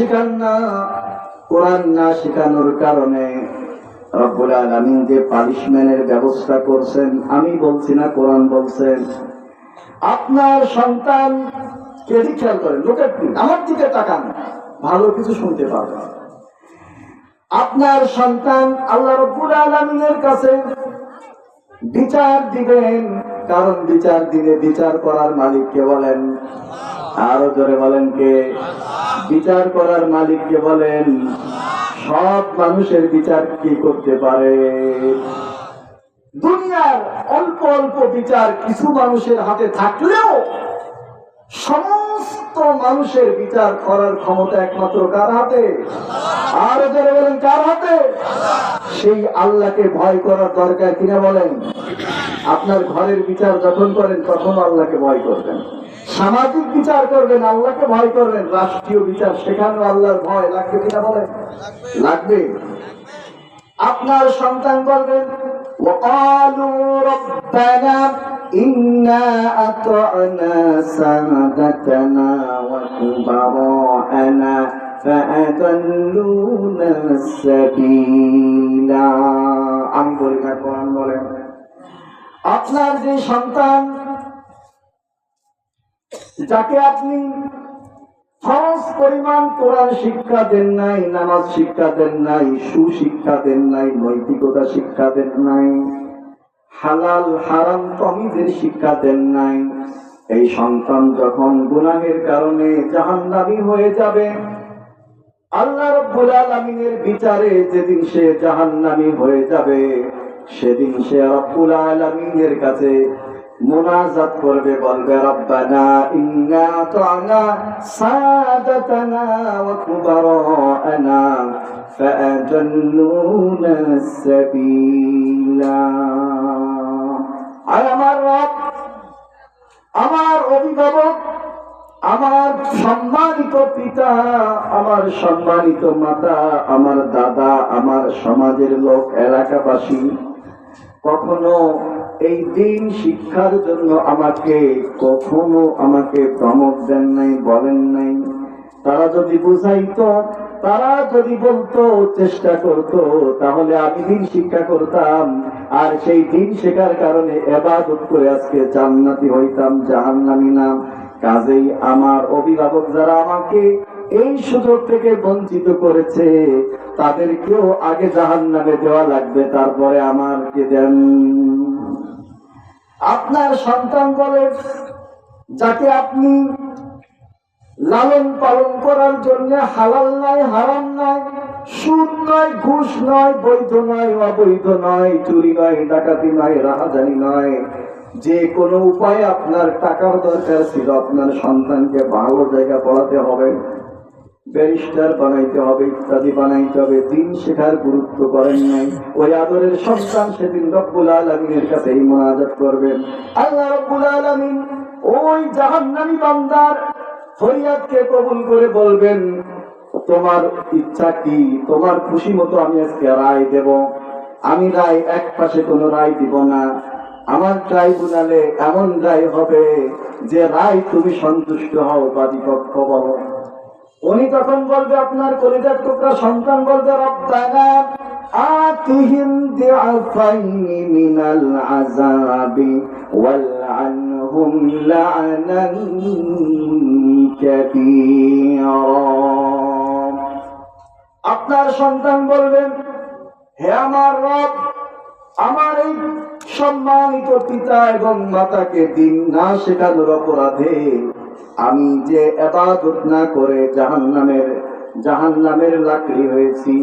শেখান না কোরআন না শেখানোর কারণে রব্বুল আলামিন যে পানিশমেন্টের ব্যবস্থা করছেন, আমি বলছি না, কোরআন বলছেন। আপনার সন্তান কে খেয়াল করেন? লোকের আমার দিকে তাকান, ভালো কিছু শুনতে পাবেন আপনার সন্তান আল্লাহ রব্বুল আলামিনের কাছে বিচার দিবেন কারণ বিচার দিলে বিচার করার মালিককে বলেন? আরও জোরে বলেন কে? বিচার করার মালিককে বলেন? সব মানুষের বিচার কি করতে পারে? দুনিয়ার অল্প অল্প বিচার কিছু মানুষের হাতে থাকলেও সমস্ত মানুষের বিচার করার ক্ষমতা একমাত্র কার হাতে? আর যারা বলেন, কার হাতে? সেই আল্লাহকে ভয় করার দরকার কিনা বলেন আপনার ঘরের বিচার যখন করেন তখন আল্লাহকে ভয় করবেন সামাজিক বিচার করবেন আল্লাহকে ভয় করবেন রাষ্ট্রীয় বিচার সেখানেও আল্লাহর ভয় লাগবে কিনা বলেন লাগবে আপনার সন্তান বলবেন وقالوا ربنا إنا أطعنا سادتنا وكبراءنا فأضلونا السبيل আমি বলি না কোরআন বলেন আপনার যে সন্তান যাকে আপনি ফরজ পরিমাণ কোরআন শিক্ষা দেন নাই নামাজ শিক্ষা দেন নাই সুশিক্ষা দেন নাই নৈতিকতা শিক্ষা দেন নাই হালাল হারাম তমিদের শিক্ষা দেন নাই এই সন্তান যখন গুনাহের কারণে জাহান্নামী হয়ে যাবে আল্লাহ রব্বুল আলামিনের বিচারে যেদিন সে জাহান্নামী হয়ে যাবে, সেদিন সে রব্বুল আলামিনের কাছে মুনাজাত করবে, বলবে, রব্বানা ইন্না আতানা সাদাতানা ওয়া কুবারানা ফাআজাল্লুনা সাবিলা. আর আমার রব, আমার অভিভাবক আমার সম্মানিত পিতা, আমার সম্মানিত মাতা, আমার দাদা, আমার সমাজের লোক, এলাকাবাসী, কখনো এই দিন শিক্ষার জন্য আমাকে কখনো আমাকে প্রমোদ দেন নাই, বলেন নাই। তারা যদি বুঝাইতো, তারা যদি বলতো, চেষ্টা করত, তাহলে আমি দিন শিক্ষা করতাম। আর সেই দিন শেখার কারণে এবাদত করে আজকে জান্নাতি হইতাম, জাহান্নামি নাম। কাজেই আমার অভিভাবক যারা আমাকে এই সুযোগ থেকে বঞ্চিত করেছে, তাদেরকেও আগে জাহান নামে দেওয়া লাগবে, তারপরে আমারকে দেন। আপনার সন্তান বলে, যাকে আপনি লালন পালন করার জন্য হালাল নয়, হারাম নয়, সুদ নয়, ঘুষ নয়, বৈধ নয়, অবৈধ নয়, চুরি নয়, ডাকাতি নয়, রাহাজানি নয় যে কোনো উপায়ে আপনার টাকার দরকার ছিল, আপনার সন্তানকে ভালো জায়গা পড়াতে হবে, ব্যারিস্টার বানাইতে হবে, ইত্যাদি বানাইতে হবে, দিন শেখার গুরুত্ব করেন নাই। ওই আদরের সন্তান সেদিন রব্বুল আলমিনের কাছে এই মোনাজাত করবেন। আল্লাহ রব্বুল আলমিন ওই জাহান্নামী বান্দার ফরিয়াদকে কবুল করে বলবেন, তোমার ইচ্ছা কি? তোমার খুশি মতো আমি আজকে রায় দেব। আমি রায় এক পাশে কোনো রায় দিব না। আমার ট্রাইব্যুনালে এমন রায় হবে যে রায় তুমি সন্তুষ্ট হও বা বিপক্ষ বলো। উনি তখন বলবে, আপনার কলিজার টুকরা সন্তান বলবে কাবীরা। আপনার সন্তান বলবেন, হে আমার রব, আমার এই সম্মানিত পিতা এবং মাতাকে দিন না শেখানোর অপরাধে আমি যে এবাদত না করে জাহান নামের জাহান নামের লাকড়ি হয়েছি